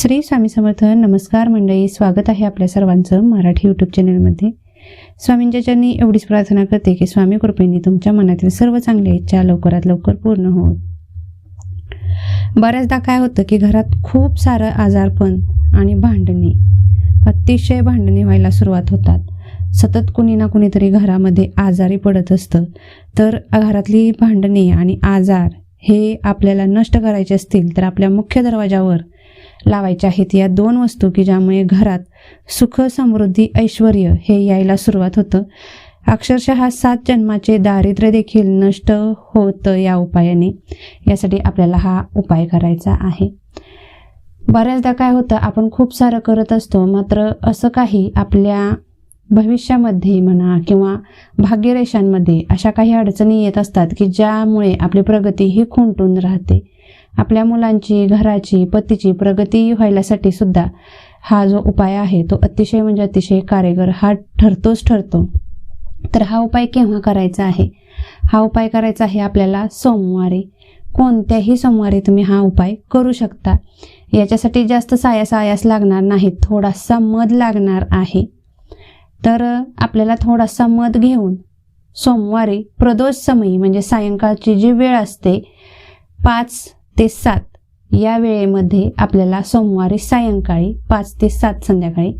श्री स्वामी समर्थ नमस्कार मंडळी स्वागत आहे आपल्या सर्वांचं मराठी यूट्यूब चॅनलमध्ये स्वामींच्या चरणी एवढीच प्रार्थना करते की स्वामी कृपेने तुमच्या मनातील सर्व चांगल्या इच्छा लवकरात लवकर पूर्ण होत बऱ्याचदा काय होतं की घरात खूप सारं आजारपण आणि भांडणे अतिशय भांडणे व्हायला सुरुवात होतात. सतत कुणी ना कुणीतरी घरामध्ये आजारी पडत असतं. तर घरातली भांडणे आणि आजार हे आपल्याला नष्ट करायचे असतील तर आपल्या मुख्य दरवाजावर लावायच्या आहेत. या दोन वस्तू की ज्यामुळे घरात सुख समृद्धी ऐश्वर हे यायला सुरुवात होतं. अक्षरशः सात जन्माचे दारिद्र्य देखील नष्ट होतं या उपायाने. यासाठी आपल्याला हा उपाय करायचा आहे. बऱ्याचदा काय होतं आपण खूप सारं करत असतो मात्र असं काही आपल्या भविष्यामध्ये म्हणा किंवा भाग्यरेषांमध्ये अशा काही अडचणी येत असतात की ज्यामुळे आपली प्रगती ही खुंटून राहते. आपल्या मुलांची घराची पतीची प्रगती व्हायलासाठी सुद्धा हा जो उपाय आहे तो अतिशय म्हणजे अतिशय कार्यगर हा ठरतोच ठरतो. तर हा उपाय केव्हा करायचा आहे? हा उपाय करायचा आहे आपल्याला सोमवारी. कोणत्याही सोमवारी तुम्ही हा उपाय करू शकता. याच्यासाठी जास्त सायास आयास लागणार नाही थोडासा मध लागणार आहे. तर आपल्याला थोडासा मध घेऊन सोमवारी प्रदोष समयी म्हणजे सायंकाळची जी वेळ असते पाच ते सात. या वेळेमध्ये आपल्याला सोमवारी सायंकाळी पाच ते सात संध्याकाळी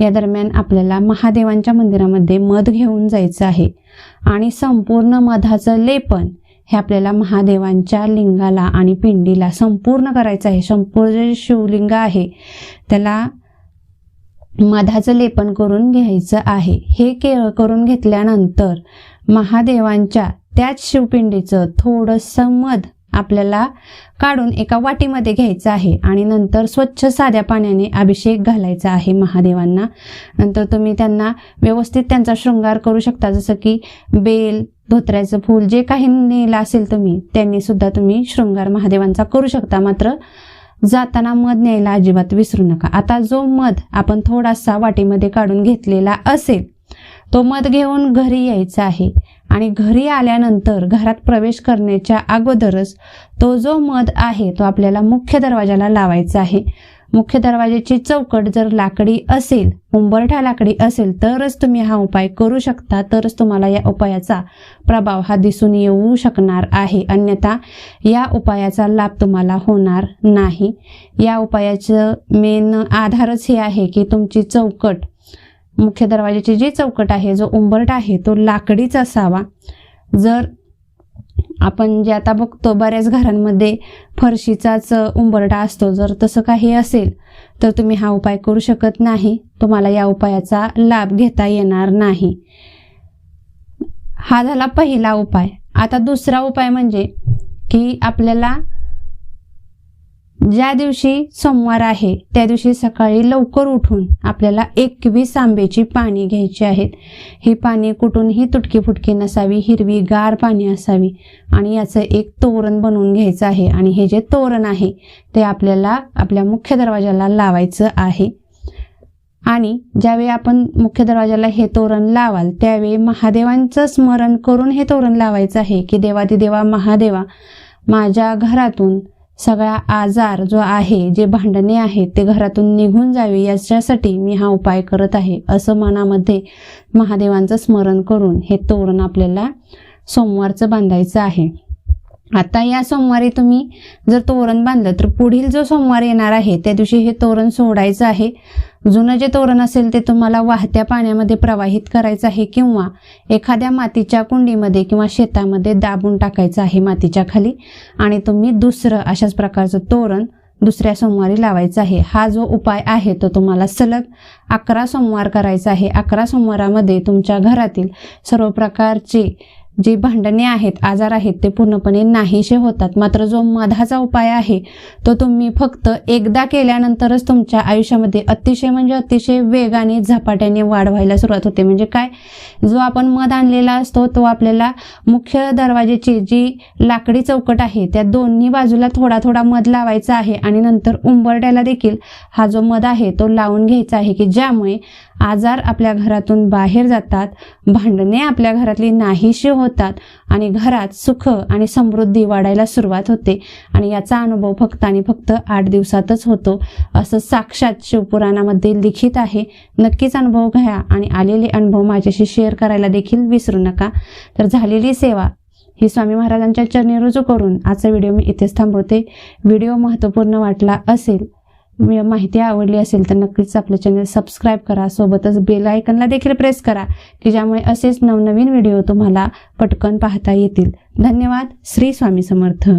या दरम्यान आपल्याला महादेवांच्या मंदिरामध्ये मध घेऊन जायचं आहे. आणि संपूर्ण मधाचं लेपन हे आपल्याला महादेवांच्या लिंगाला आणि पिंडीला संपूर्ण करायचं आहे. संपूर्ण जे शिवलिंग आहे त्याला मधाचं लेपन करून घ्यायचं आहे. हे के करून घेतल्यानंतर महादेवांच्या त्याच शिवपिंडीचं थोडंसं मध आपल्याला काढून एका वाटीमध्ये घ्यायचं आहे आणि नंतर स्वच्छ साध्या पाण्याने अभिषेक घालायचा आहे महादेवांना. नंतर तुम्ही त्यांना व्यवस्थित त्यांचा शृंगार करू शकता जसं की बेल धोत्र्याचं फूल जे काही नेलं असेल तुम्ही त्यांनी सुद्धा तुम्ही शृंगार महादेवांचा करू शकता. मात्र जाताना मध न्यायला अजिबात विसरू नका. आता जो मध आपण थोडासा वाटीमध्ये काढून घेतलेला असेल तो मध घेऊन घरी यायचा आहे. आणि घरी आल्यानंतर घरात प्रवेश करण्याच्या अगोदरच तो जो मध आहे तो आपल्याला मुख्य दरवाजाला लावायचा आहे. मुख्य दरवाजाची चौकट जर लाकडी असेल उंबरठा लाकडी असेल तरच तुम्ही हा उपाय करू शकता तरच तुम्हाला या उपायाचा प्रभाव हा दिसून येऊ शकणार आहे. अन्यथा या उपायाचा लाभ तुम्हाला होणार नाही. या उपायाचं मेन आधारच हे आहे की तुमची चौकट मुख्य दरवाजाची जी चौकट आहे जो उंबरट आहे तो लाकडीच असावा. जर आपण जे आता बघतो बऱ्याच घरांमध्ये फरशीचाच उंबरटा असतो. जर तसं काही असेल तर तुम्ही हा उपाय करू शकत नाही. तुम्हाला या उपायाचा लाभ घेता येणार नाही. हा झाला पहिला उपाय. आता दुसरा उपाय म्हणजे की आपल्याला ज्या दिवशी सोमवार आहे त्या दिवशी सकाळी लवकर उठून आपल्याला एकवीस आंब्याची पाणी घ्यायची आहेत. ही पाणी कुठूनही तुटकी फुटकी नसावी हिरवी गार पाणी असावी आणि याचं एक तोरण बनवून घ्यायचं आहे आणि हे जे तोरण आहे ते आपल्याला आपल्या मुख्य दरवाजाला लावायचं आहे. आणि ज्यावेळी आपण मुख्य दरवाजाला हे तोरण लावाल त्यावेळी महादेवांचं स्मरण करून हे तोरण लावायचं आहे की देवादिदेवा महादेवा माझ्या घरातून सगळा आजार जो आहे जे भांडणे आहेत ते घरातून निघून जावे याच्यासाठी मी हा उपाय करत आहे असं मनामध्ये महादेवांचं स्मरण करून हे तोरण आपल्याला सोमवारचं बांधायचं आहे. आता या सोमवारी तुम्ही जर तोरण बांधलं तर पुढील जो सोमवार येणार आहे त्या दिवशी हे तोरण सोडायचं आहे. जुनं जे तोरण असेल ते तुम्हाला वाहत्या पाण्यामध्ये प्रवाहित करायचं आहे किंवा एखाद्या मातीच्या कुंडीमध्ये किंवा शेतामध्ये दाबून टाकायचं आहे मातीच्या खाली आणि तुम्ही दुसरं अशाच प्रकारचं तोरण दुसऱ्या सोमवारी लावायचं आहे. हा जो उपाय आहे तो तुम्हाला सलग अकरा सोमवार करायचा आहे. अकरा सोमवारामध्ये तुमच्या घरातील सर्व प्रकारचे जी भांडणे आहेत आजार आहेत ते पूर्णपणे नाहीसे होतात. मात्र जो मधाचा उपाय आहे तो तुम्ही फक्त एकदा केल्यानंतरच तुमच्या आयुष्यामध्ये अतिशय म्हणजे अतिशय वेगाने झपाट्याने वाढ व्हायला सुरुवात होते. म्हणजे काय? जो आपण मध आणलेला असतो तो आपल्याला मुख्य दरवाजेची जी लाकडी चौकट आहे त्या दोन्ही बाजूला थोडा थोडा मध लावायचा आहे आणि नंतर उंबरट्याला देखील हा जो मध आहे तो लावून घ्यायचा आहे की ज्यामुळे आजार आपल्या घरातून बाहेर जातात भांडणे आपल्या घरातली नाहीशी होतात आणि घरात सुख आणि समृद्धी वाढायला सुरुवात होते. आणि याचा अनुभव फक्त आणि फक्त आठ दिवसातच होतो असं साक्षात शिवपुराणामध्ये लिखित आहे. नक्कीच अनुभव घ्या आणि आलेले अनुभव माझ्याशी शेअर करायला देखील विसरू नका. तर झालेली सेवा ही स्वामी महाराजांच्या चरणी रुजू करून आजचा व्हिडिओ मी इथेच थांबवते. व्हिडिओ महत्त्वपूर्ण वाटला असेल माहिती आवडली असेल तर नक्कीच आपलं चॅनल सबस्क्राईब करा. सोबतच बेल आयकनला देखील प्रेस करा की ज्यामुळे असेच नवनवीन व्हिडिओ तुम्हाला पटकन पाहता येतील. धन्यवाद. श्री स्वामी समर्थ.